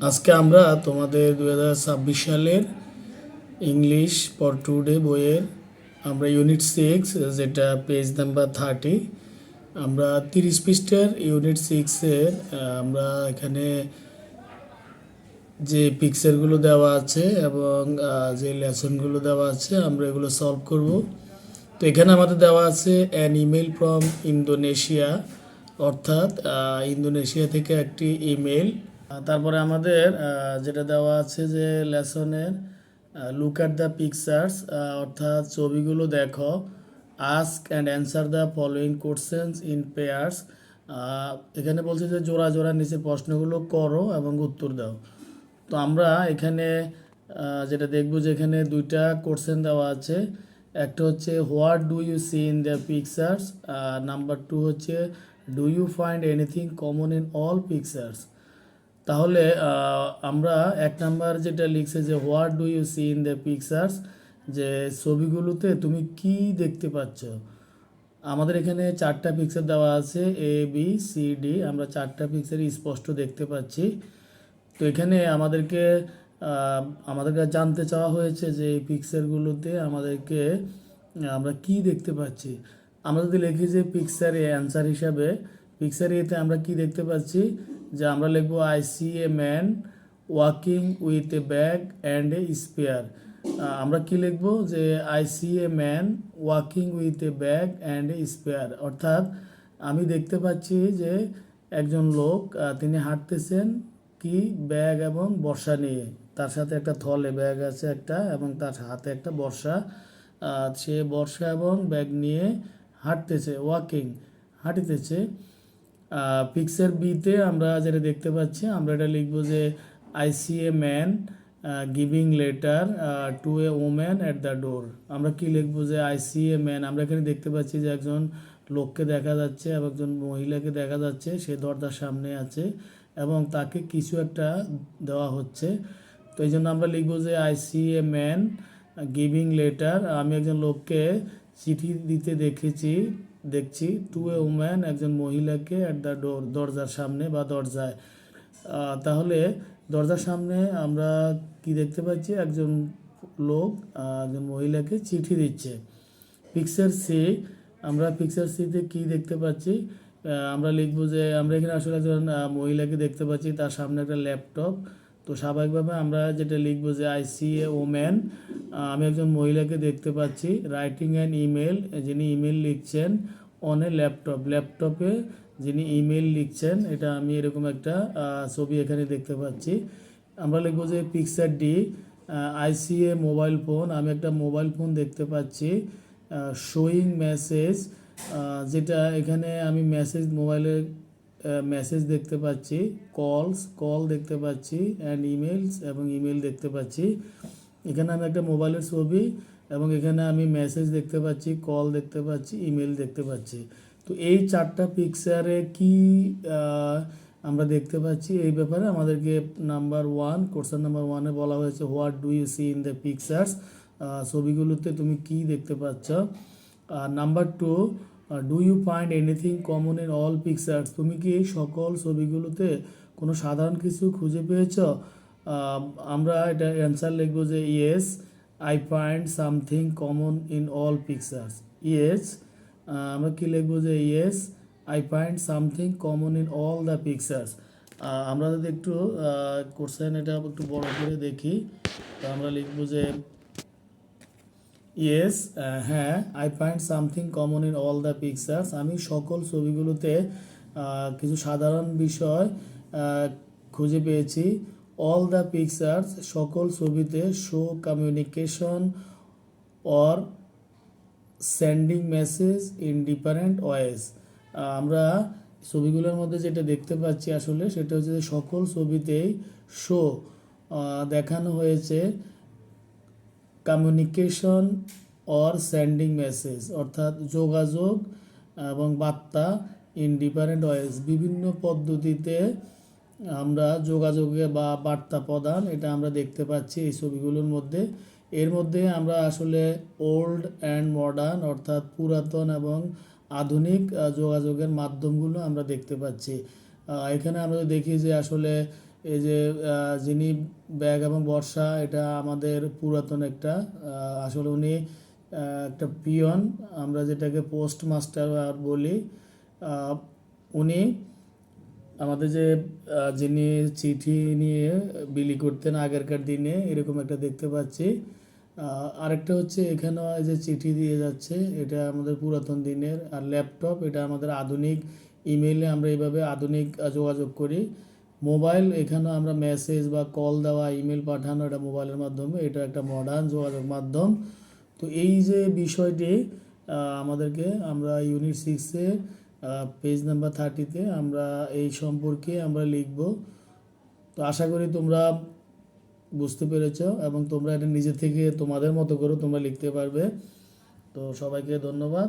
আজকে আমরা তোমাদের দু ছাব্বিশ সালের ইংলিশ ফর টুডে বইয়ের আমরা ইউনিট সিক্স যেটা পেজ নাম্বার থার্টি আমরা তিরিশ পৃষ্ঠার ইউনিট সিক্সের আমরা এখানে যে পিকচারগুলো দেওয়া আছে এবং যে লেসনগুলো দেওয়া আছে, আমরা এগুলো সলভ করব। তো এখানে আমাদের দেওয়া আছে অ্যান ইমেল ফ্রম ইন্দোনেশিয়া অর্থাৎ ইন্দোনেশিয়া থেকে একটি ইমেল তারপরে আমাদের যেটা দেওয়া আছে যে লেসনের লুক অ্যাট দ্য পিকচার্স অর্থাৎ ছবিগুলো দেখো। Ask and answer the following questions in pairs এখানে বলছে যে জোড়া জোড়া নিচে প্রশ্নগুলো করো এবং উত্তর দাও। তো আমরা এখানে যেটা দেখব যে এখানে দুইটা কোশ্চেন দেওয়া আছে। একটা হচ্ছে, what do you see in the pictures? R number two হচ্ছে, do you find anything common in all pictures? তাহলে আমরা এক নাম্বার যেটা লিখছে যে, what do you see in the pictures? যে ছবিগুলোতে তুমি কি দেখতে পাচ্ছ? আমাদের এখানে চারটা পিকচার দেওয়া আছে, এ, বি, সি, ডি। আমরা চারটা পিকচার স্পষ্ট দেখতে পাচ্ছি। তো এখানে আমাদেরকে আমাদের কাছে জানতে চাওয়া হয়েছে যে এই পিকচারগুলোতে আমাদেরকে আমরা কি দেখতে পাচ্ছি। আমরা যদি লিখি যে পিকচারে অ্যান্সার হিসাবে পিকচার এতে আমরা কি দেখতে পাচ্ছি? যে আমরা লিখব I see a man walking with a bag and a spare আমরা কি লিখব? যে I see a man walking with a bag and a spare অর্থাৎ আমি দেখতে পাচ্ছি যে একজন লোক তিনি হাঁটতেছেন কি ব্যাগ এবং বর্ষা নিয়ে। তার সাথে একটা থলে ব্যাগ আছে একটা এবং তার হাতে একটা বর্ষা। সে বর্ষা এবং ব্যাগ নিয়ে হাঁটতেছে ওয়াকিং হাঁটিতেছে। পিকচার বিতে আমরা যেটা দেখতে পাচ্ছি, আমরা এটা লিখব যে I see a man giving letter to a woman at the door আমরা কি লিখব যে আই সি এ ম্যান আমরা এখানে দেখতে পাচ্ছি যে, একজন লোককে দেখা যাচ্ছে এবং একজন মহিলাকে দেখা যাচ্ছে। সে দরজার সামনে আছে এবং তাকে কিছু একটা দেওয়া হচ্ছে। তো এই জন্য আমরা লিখব যে I see a man giving letter আমি একজন লোককে চিঠি দিতে দেখেছি, দেখছি টু এ উম্যান একজন মহিলাকে অ্যাট দ্য ডোর দরজার সামনে বা দরজায়। তাহলে দরজার সামনে আমরা কি দেখতে পাচ্ছি? একজন লোক একজন মহিলাকে চিঠি দিচ্ছে। পিকচার সি আমরা পিকচার সিতে কি দেখতে পাচ্ছি? আমরা লিখব যে, আমরা এখানে আসলে একজন মহিলাকে দেখতে পাচ্ছি, তার সামনে একটা ল্যাপটপ তো স্বাভাবিকভাবে আমরা যেটা লিখব যে আই সি এ ওম্যান আমি একজন মহিলাকে দেখতে পাচ্ছি রাইটিং অ্যান ইমেল যিনি ইমেল লিখছেন অন এ ল্যাপটপ ল্যাপটপে যিনি ইমেল লিখছেন, এটা আমি এরকম একটা ছবি এখানে দেখতে পাচ্ছি। আমরা লিখব যে picture the I see a mobile phone আমি একটা মোবাইল ফোন দেখতে পাচ্ছি শোয়িং মেসেজ যেটা এখানে আমি মেসেজ মোবাইলে মেসেজ দেখতে পাচ্ছি কলস কল দেখতে পাচ্ছি অ্যান্ড ইমেলস এবং ইমেল দেখতে পাচ্ছি। এখানে আমি একটা মোবাইলের ছবি এবং এখানে আমি মেসেজ দেখতে পাচ্ছি কল দেখতে পাচ্ছি ইমেল দেখতে পাচ্ছি। তো এই চারটা পিকচারে কি আমরা দেখতে পাচ্ছি? এই ব্যাপারে আমাদেরকে নাম্বার ওয়ান কোশ্চেন নাম্বার ওয়ানে বলা হয়েছে what do you see in the pictures ছবিগুলোতে তুমি কি দেখতে পাচ্ছ? আর number two do you find anything common in all pictures তুমি কি এই সকল ছবিগুলোতে কোনো সাধারণ কিছু খুঁজে পেয়েছ? আমরা এটা অ্যান্সার লিখব যে yes I find something common in all pictures yes আমরা কী লিখব যে yes I find something common in all the pictures আমরা যদি একটু কোশ্চেন এটা একটু বড় করে দেখি, তো আমরা লিখব যে ইয়েস হ্যাঁ I find something common in all the pictures আমি সকল ছবিগুলোতে কিছু সাধারণ বিষয় খুঁজে পেয়েছি। অল দ্য পিকচার্স সকল ছবিতে show communication or sending message in different ways আমরা ছবিগুলোর মধ্যে যেটা দেখতে পাচ্ছি আসলে, সেটা হচ্ছে যে সকল ছবিতেই শো দেখানো হয়েছে। কমিউনিকেশন অর সেন্ডিং মেসেজ অর্থাৎ যোগাযোগ এবং বার্তা ইন ডিফারেন্ট ওয়েজ বিভিন্ন পদ্ধতিতে আমরা যোগাযোগে বা বার্তা প্রদান, এটা আমরা দেখতে পাচ্ছি এই ছবিগুলোর মধ্যে। এর মধ্যে আমরা আসলে ওল্ড অ্যান্ড মডার্ন অর্থাৎ পুরাতন এবং আধুনিক যোগাযোগের মাধ্যমগুলো আমরা দেখতে পাচ্ছি। এখানে আমরা দেখি যে আসলে এই যে যিনি ব্যাগ এবং বর্ষা, এটা আমাদের পুরাতন একটা আসলে উনি একটা পিয়ন। আমরা যেটাকে পোস্ট মাস্টার বলি উনি আমাদের যে যিনি চিঠি নিয়ে বিলি করতেন আগেরকার দিনে, এরকম একটা দেখতে পাচ্ছি। আরেকটা হচ্ছে, এখানেও এই যে চিঠি দিয়ে যাচ্ছে, এটা আমাদের পুরাতন দিনের, আর ল্যাপটপ, এটা আমাদের আধুনিক ইমেইলে আমরা এইভাবে আধুনিক যোগাযোগ করি। মোবাইল এখানেও আমরা মেসেজ বা কল দেওয়া ইমেল পাঠানো এটা মোবাইলের মাধ্যমে, এটা একটা মডার্ন যোগাযোগ মাধ্যম। তো এই যে বিষয়টি আমাদেরকে আমরা ইউনিট সিক্সে পেজ নাম্বার থার্টিতে আমরা এই সম্পর্কে আমরা লিখব। তো আশা করি তোমরা বুঝতে পেরেছ এবং তোমরা এটা নিজে থেকে তোমাদের মতো করে তোমরা লিখতে পারবে। তো সবাইকে ধন্যবাদ।